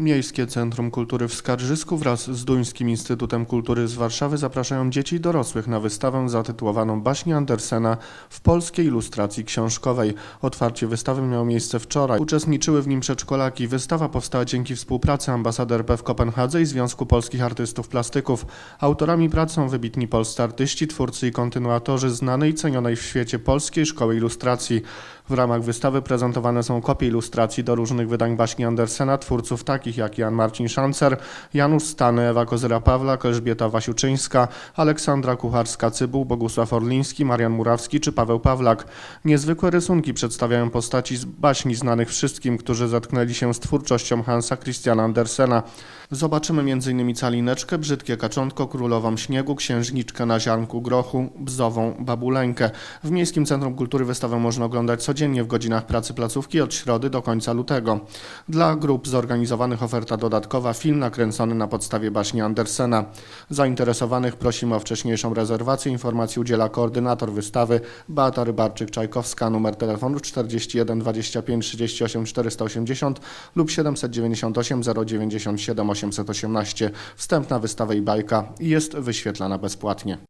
Miejskie Centrum Kultury w Skarżysku wraz z Duńskim Instytutem Kultury z Warszawy zapraszają dzieci i dorosłych na wystawę zatytułowaną Baśni Andersena w polskiej ilustracji książkowej. Otwarcie wystawy miało miejsce wczoraj. Uczestniczyły w nim przedszkolaki. Wystawa powstała dzięki współpracy ambasady RP w Kopenhadze i Związku Polskich Artystów Plastyków. Autorami prac są wybitni polscy artyści, twórcy i kontynuatorzy znanej i cenionej w świecie polskiej szkoły ilustracji. W ramach wystawy prezentowane są kopie ilustracji do różnych wydań baśni Andersena twórców takich jak Jan Marcin Szancer, Janusz Stany, Ewa Kozyra-Pawlak, Elżbieta Wasiuczyńska, Aleksandra Kucharska-Cybuł, Bogusław Orliński, Marian Murawski czy Paweł Pawlak. Niezwykłe rysunki przedstawiają postaci z baśni znanych wszystkim, którzy zetknęli się z twórczością Hansa Christiana Andersena. Zobaczymy m.in. calineczkę, brzydkie kaczątko, królową śniegu, księżniczkę na ziarnku grochu, bzową babuleńkę. W Miejskim Centrum Kultury wystawę można oglądać codziennie w godzinach pracy placówki od środy do końca lutego. Dla grup zorganizowanych oferta dodatkowa film nakręcony na podstawie baśni Andersena. Zainteresowanych prosimy o wcześniejszą rezerwację. Informacji udziela koordynator wystawy Beata Rybarczyk-Czajkowska, numer telefonu 41 25 38 480 lub 798 097 818. Wstęp na wystawę i bajka jest wyświetlana bezpłatnie.